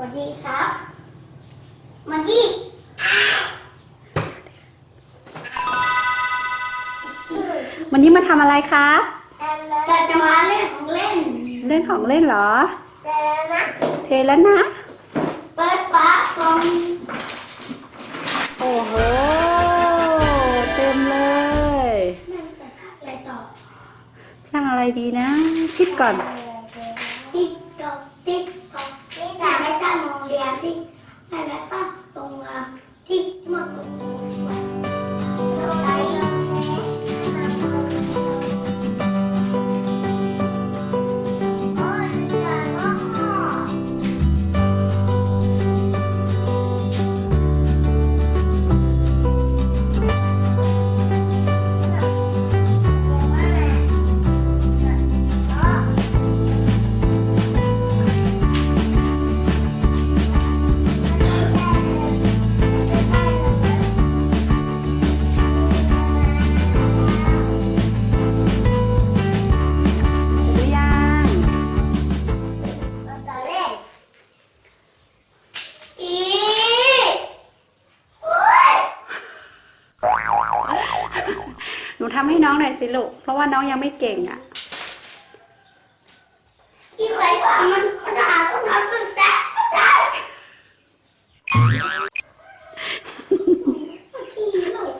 วัสดีครับมากี้วันนี้มาทำอะไรครับจะจะมาเล่นของเล่น เล่นของเล่นเหรอแต่นะ เทแล้วนะ เปิดฝากล่องโอ้โห เต็มเลย แม่จะทำอะไรต่อ สร้างอะไรดีนะ คิดก่อน หนูทำให้น้องหน่อยสิลูก เพราะว่าน้องยังไม่เก่งอะคิดไว้ว่ามันปัญหาต้องทำศึกษาใช่พี่ลูก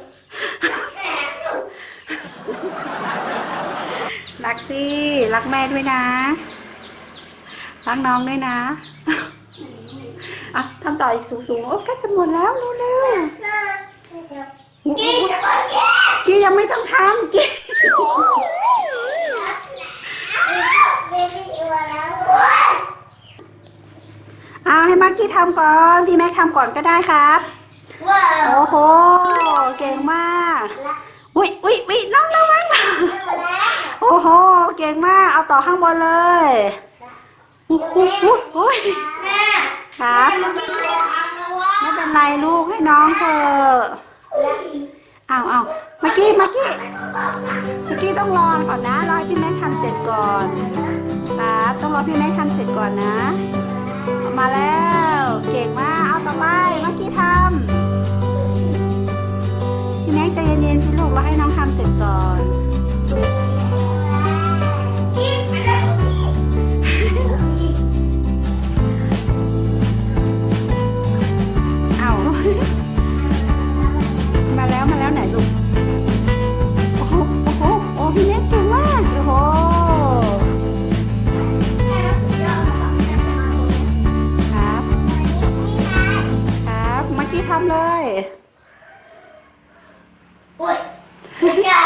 แม่ลูกรักสิ รักแม่ด้วยนะ รักน้องด้วยนะ อะทำต่ออีกสูงๆ โอ้ใกล้จะหมดแล้วเร็วกินจะมาแย่ๆกี้ ยังไม่ต้องทำกี้ไม่ได้อยู่แล้วโอ้ยเอาให้มากกี้ทำก่อนพี่แม็กทำก่อนก็ได้ครับว้าวโอ้โห เก่งมาก อุ้ยอุ้ยอุ้ยน้องระวังโอ้โห เก่งมาก เอาต่อข้างบนเลยอุ้ยอุ้ยอุ้ยอุ้ยแม่ครับแม่มากินเลยทำแล้ววะไม่เป็นไรลูกให้น้องเถอะ อ้าวอ้าวเมื่อกี้เมื่อกี้เมื่อกี้ต้องรอก่อนนะรอให้พี่แม็กทำเสร็จก่อนครับต้องรอพี่แม็กทำเสร็จก่อนนะเอามาแล้ว เก่งมากเอาต่อไปเมื่อกี้ทำพี่แม็กใจเย็นๆสิลูกรอให้น้องทำเสร็จก่อน อย่า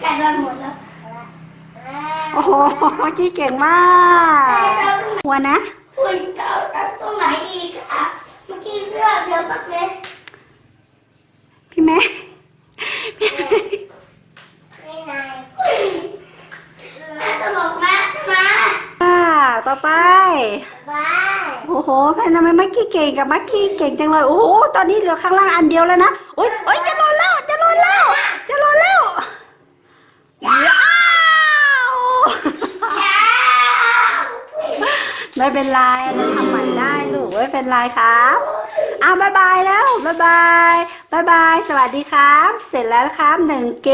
ไก่โดนหมดแล้วโอ้โหเมื่อกี้เก่งมากหัวนะคุยเจ้าตั้งตรงไหนอีกอะเมื่อกี้เรื่องเดียวกับเลยพี่แม่แม่จะบอกแม่มาอ่าต่อไปโอ้โหแพนทำไมมื่อกี้เก่งกับมื่อกี้เก่งจังเลย โอ้โห ตอนนี้เหลือข้างล่างอันเดียวแล้วนะโอ๊ยโอ๊ยจะหล่นแล้ว จะหล่นแล้ว จะหล่นแล้วว้าว ยาว ไม่เป็นไรเราทำใหม่ได้ลูกไม่เป็นไรครับอ้าวบายบายแล้วบายบายบายบาย สวัสดีครับ เสร็จแล้วครับหนึ่งเก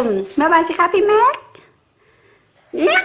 มบายบายสิครับพี่แม็กเนี่ย